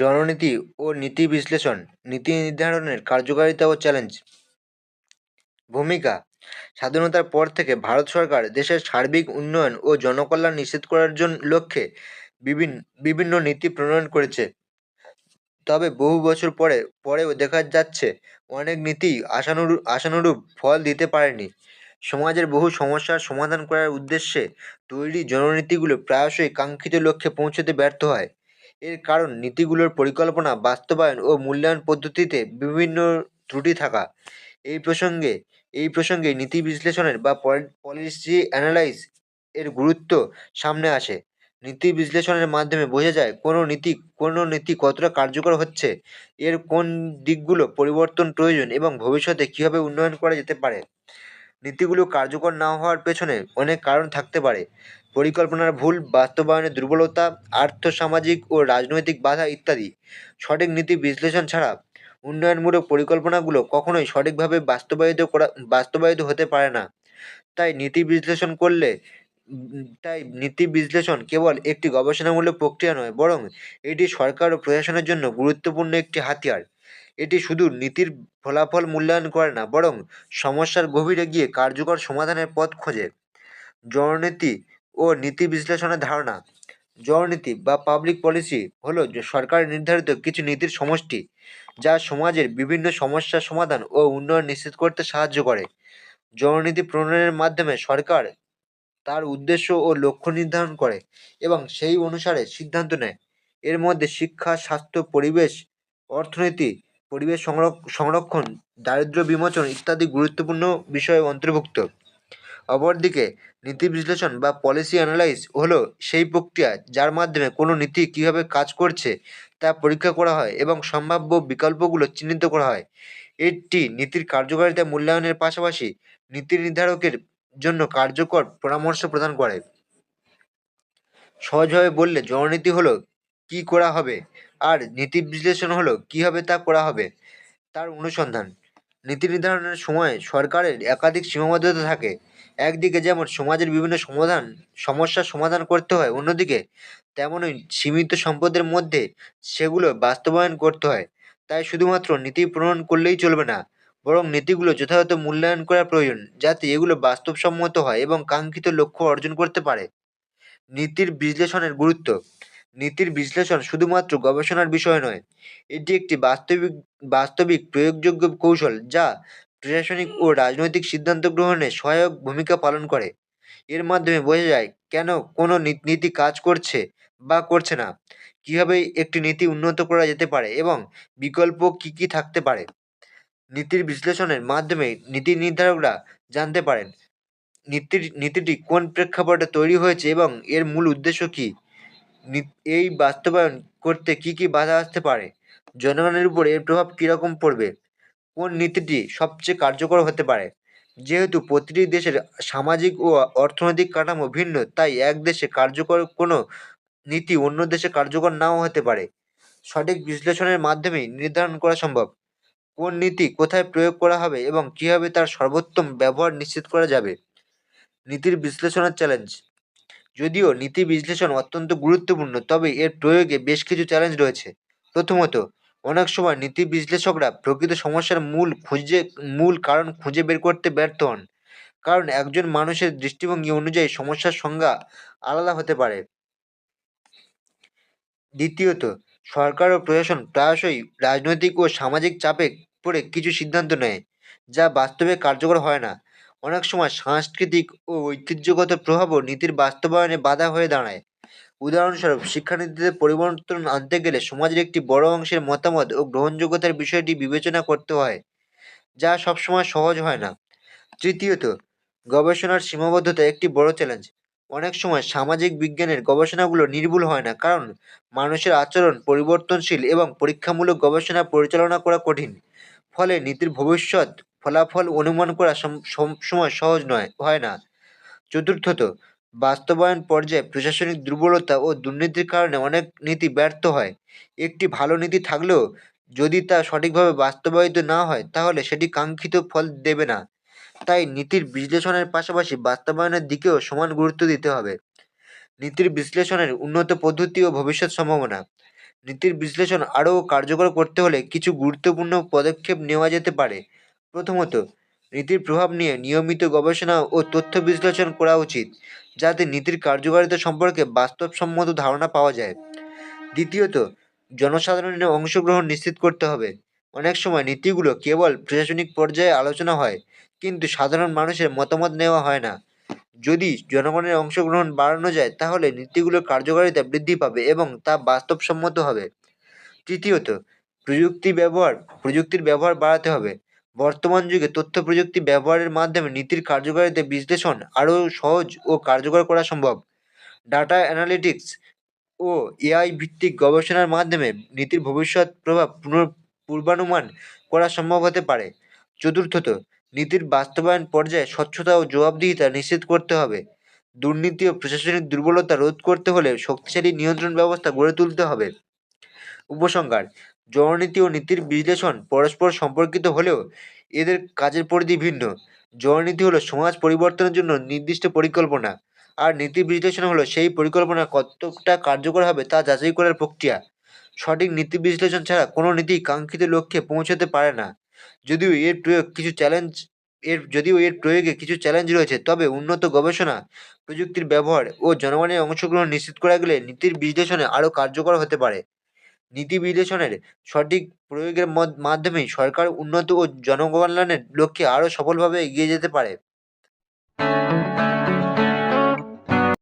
জননীতি ও নীতি বিশ্লেষণ, নীতি নির্ধারণের কার্যকারিতা ও চ্যালেঞ্জ ভূমিকা, স্বাধীনতার পর থেকে ভারত সরকার দেশের সার্বিক উন্নয়ন ও জনকল্যাণ নিশ্চিত করার জন্য লক্ষ্যে বিভিন্ন বিভিন্ন নীতি প্রণয়ন করেছে। তবে বহু বছর পরে, পরেও দেখা যাচ্ছে অনেক নীতি আশানুরূপ আশানুরূপ ফল দিতে পারেনি। সমাজের বহু সমস্যার সমাধান করার উদ্দেশ্যে তৈরি জননীতিগুলো প্রায়শই কাঙ্ক্ষিত লক্ষ্যে পৌঁছতে ব্যর্থ হয়। এর কারণ নীতিগুলোর পরিকল্পনা, বাস্তবায়ন ও মূল্যায়ন পদ্ধতিতে বিভিন্ন ত্রুটি থাকা। এই প্রসঙ্গে এই প্রসঙ্গে নীতি বিশ্লেষণের বা পলিসি অ্যানালাইজ এর গুরুত্ব সামনে আসে। নীতি বিশ্লেষণের মাধ্যমে বোঝা যায় কোনো নীতি কোনো নীতি কতটা কার্যকর হচ্ছে, এর কোন দিকগুলো পরিবর্তন প্রয়োজন এবং ভবিষ্যতে কীভাবে উন্নয়ন করা যেতে পারে। নীতিগুলো কার্যকর না হওয়ার পেছনে অনেক কারণ থাকতে পারে। পরিকল্পনার ভুল, বাস্তবায়নের দুর্বলতা, আর্থসামাজিক ও রাজনৈতিক বাধা ইত্যাদি। সঠিক নীতি বিশ্লেষণ ছাড়া উন্নয়নমূলক পরিকল্পনাগুলো কখনোই সঠিকভাবে বাস্তবায়িত করা, বাস্তবায়িত হতে পারে না। তাই নীতি বিশ্লেষণ করলে, তাই নীতি বিশ্লেষণ কেবল একটি গবেষণামূলক প্রক্রিয়া নয়, বরং এটি সরকার ও প্রশাসনের জন্য গুরুত্বপূর্ণ একটি হাতিয়ার। এটি শুধু নীতির ফলাফল মূল্যায়ন করে না, বরং সমস্যার গভীরে গিয়ে কার্যকর সমাধানের পথ খোঁজে। জননীতি ও নীতি বিশ্লেষণের ধারণা। জননীতি বা পাবলিক পলিসি হলো সরকার নির্ধারিত কিছু নীতির সমষ্টি যা সমাজের বিভিন্ন সমস্যার সমাধান ও উন্নয়ন নিশ্চিত করতে সাহায্য করে। জননীতি প্রণয়নের মাধ্যমে সরকার তার উদ্দেশ্য ও লক্ষ্য নির্ধারণ করে এবং সেই অনুসারে সিদ্ধান্ত নেয়। এর মধ্যে শিক্ষা, স্বাস্থ্য, পরিবেশ, অর্থনীতি, পরিবেশ সংরক্ষণ, দারিদ্র্য বিমোচন ইত্যাদি গুরুত্বপূর্ণ বিষয় অন্তর্ভুক্ত। অপরদিকে নীতি বিশ্লেষণ বা পলিসি অ্যানালাইস হলো সেই প্রক্রিয়া যার মাধ্যমে কোনো নীতি কীভাবে কাজ করছে তা পরীক্ষা করা হয় এবং সম্ভাব্য বিকল্পগুলো চিহ্নিত করা হয়। এটি নীতির কার্যকারিতা মূল্যায়নের পাশাপাশি নীতি নির্ধারকের জন্য কার্যকর পরামর্শ প্রদান করে। সহজভাবে বললে জননীতি হলো কী করা হবে আর নীতি বিশ্লেষণ হলো কীভাবে তা করা হবে তার অনুসন্ধান। নীতি নির্ধারণের সময় সরকারের একাধিক সীমাবদ্ধতা থাকে একদিকে যেমন সমাজের বিভিন্ন সমাধান, সমস্যার সমাধান করতে হয়, অন্যদিকে তেমনই সীমিত সম্পদের মধ্যে সেগুলো বাস্তবায়ন করতে হয়। তাই শুধুমাত্র নীতি প্রণয়ন করলেই চলবে না, বরং নীতিগুলো যথাযথ মূল্যায়ন করা প্রয়োজন, যাতে এগুলো বাস্তবসম্মত হয় এবং কাঙ্ক্ষিত লক্ষ্য অর্জন করতে পারে। নীতির বিশ্লেষণের গুরুত্ব। নীতির বিশ্লেষণ শুধুমাত্র গবেষণার বিষয় নয়, এটি একটি বাস্তবিক বাস্তবিক প্রয়োগযোগ্য কৌশল যা প্রশাসনিক ও রাজনৈতিক সিদ্ধান্ত গ্রহণে সহায়ক ভূমিকা পালন করে। এর মাধ্যমে বোঝা যায় কেন কোনো নীতি কাজ করছে বা করছে না। কীভাবে একটি নীতি উন্নত করা যেতে পারে এবং বিকল্প কী কী থাকতে পারে? নীতির বিশ্লেষণের মাধ্যমে নীতি নির্ধারকরা জানতে পারেন নীতির, নীতিটি কোন প্রেক্ষাপটে তৈরি হয়েছে এবং এর মূল উদ্দেশ্য কী? এই বাস্তবায়ন করতে কী কী বাধা আসতে পারে? জনগণের উপর এর প্রভাব কীরকম পড়বে? কোন নীতিটি সবচেয়ে কার্যকর হতে পারে? যেহেতু প্রতিটি দেশের সামাজিক ও অর্থনৈতিক কাঠামো ভিন্ন, তাই এক দেশে কার্যকর কোনো নীতি অন্য দেশে কার্যকর নাও হতে পারে। সঠিক বিশ্লেষণের মাধ্যমেই নির্ধারণ করা সম্ভব। কোন নীতি কোথায় প্রয়োগ করা হবে এবং কীভাবে তার সর্বোত্তম ব্যবহার নিশ্চিত করা যাবে? নীতির বিশ্লেষণের চ্যালেঞ্জ। যদিও নীতি বিশ্লেষণ অত্যন্ত গুরুত্বপূর্ণ, তবে এর প্রয়োগে বেশ কিছু চ্যালেঞ্জ রয়েছে। প্রথমত অনেক সময় নীতি বিশ্লেষকরা প্রকৃত সমস্যার মূল খুঁজে, মূল কারণ খুঁজে বের করতে ব্যর্থ হন। কারণ একজন মানুষের দৃষ্টিভঙ্গি অনুযায়ী সমস্যার সংজ্ঞা আলাদা হতে পারে। দ্বিতীয়ত সরকার ও প্রশাসন প্রায়শই রাজনৈতিক ও সামাজিক চাপে পড়ে কিছু সিদ্ধান্ত নেয়, যা বাস্তবে কার্যকর হয় না। অনেক সময় সাংস্কৃতিক ও ঐতিহ্যগত প্রভাবও নীতির বাস্তবায়নে বাধা হয়ে দাঁড়ায়। উদাহরণস্বরূপ, শিক্ষানীতিতে পরিবর্তন আনতে গেলে সমাজের একটি বড় অংশের মতামত ও গ্রহণযোগ্যতার বিষয়টি বিবেচনা করতে হয়, যা সবসময় সহজ হয় না। তৃতীয়ত, গবেষণার সীমাবদ্ধতা একটি বড় চ্যালেঞ্জ অনেক সময় সামাজিক বিজ্ঞানের গবেষণাগুলো নির্ভুল হয় না, কারণ মানুষের আচরণ পরিবর্তনশীল এবং পরীক্ষামূলক গবেষণা পরিচালনা করা কঠিন। ফলে নীতির ভবিষ্যৎ ফলাফল অনুমান করা সময় সহজ নয়, হয় না। চতুর্থত বাস্তবায়ন পর্যায়ে প্রশাসনিক দুর্বলতা ও দুর্নীতির কারণে অনেক নীতি ব্যর্থ হয়। একটি ভালো নীতি থাকলেও যদি তা সঠিকভাবে বাস্তবায়িত না হয়, তাহলে সেটি কাঙ্ক্ষিত ফল দেবে না। তাই নীতির বিশ্লেষণের পাশাপাশি বাস্তবায়নের দিকেও সমান গুরুত্ব দিতে হবে। নীতির বিশ্লেষণের উন্নত পদ্ধতি ও ভবিষ্যৎ সম্ভাবনা। নীতির বিশ্লেষণ আরও কার্যকর করতে হলে কিছু গুরুত্বপূর্ণ পদক্ষেপ নেওয়া যেতে পারে। প্রথমত, নীতির প্রভাব নিয়ে নিয়মিত গবেষণা ও তথ্য বিশ্লেষণ করা উচিত। যাতে নীতির কার্যকারিতা সম্পর্কে বাস্তবসম্মত ধারণা পাওয়া যায়। দ্বিতীয়ত, জনসাধারণের অংশগ্রহণ নিশ্চিত করতে হবে। অনেক সময় নীতিগুলো কেবল প্রশাসনিক পর্যায়ে আলোচনা হয়, কিন্তু সাধারণ মানুষের মতামত নেওয়া হয় না। যদি জনগণের অংশগ্রহণ বাড়ানো যায়, তাহলে নীতিগুলোর কার্যকারিতা বৃদ্ধি পাবে এবং তা বাস্তবসম্মত হবে। তৃতীয়ত, প্রযুক্তি ব্যবহার, প্রযুক্তির ব্যবহার বাড়াতে হবে। বর্তমান যুগে তথ্য প্রযুক্তি ব্যবহারের মাধ্যমে নীতির কার্যকারিতা বিশ্লেষণ আরও সহজ ও কার্যকর করা সম্ভব। ডাটা অ্যানালিটিক্স ও এআই ভিত্তিক গবেষণার মাধ্যমে নীতির ভবিষ্যৎ প্রভাব পুনর পূর্বানুমান করা সম্ভব হতে পারে। চতুর্থত, নীতির বাস্তবায়ন পর্যায়ে স্বচ্ছতা ও জবাবদিহিতা নিশ্চিত করতে হবে। দুর্নীতি ও প্রশাসনিক দুর্বলতা রোধ করতে হলে শক্তিশালী নিয়ন্ত্রণ ব্যবস্থা গড়ে তুলতে হবে। উপসংহার জননীতি ও নীতির বিশ্লেষণ পরস্পর সম্পর্কিত হলেও এদের কাজের পরিধি ভিন্ন। জননীতি হলো সমাজ পরিবর্তনের জন্য নির্দিষ্ট পরিকল্পনা, আর নীতি বিশ্লেষণ হলো সেই পরিকল্পনা কতটা কার্যকর হবে তা যাচাই করার প্রক্রিয়া। সঠিক নীতি বিশ্লেষণ ছাড়া কোনো নীতি কাঙ্ক্ষিত লক্ষ্যে পৌঁছাতে পারে না। যদিও এর প্রয়োগ কিছু চ্যালেঞ্জ, এর যদিও এর প্রয়োগে কিছু চ্যালেঞ্জ রয়েছে, তবে উন্নত গবেষণা, প্রযুক্তির ব্যবহার ও জনগণের অংশগ্রহণ নিশ্চিত করা গেলে নীতির বিশ্লেষণে আরও কার্যকর হতে পারে। নীতি বিশ্লেষণের সঠিক প্রয়োগের মাধ্যমেই সরকার উন্নত ও জনকল্যাণের লক্ষ্যে আরও সফলভাবে এগিয়ে যেতে পারে।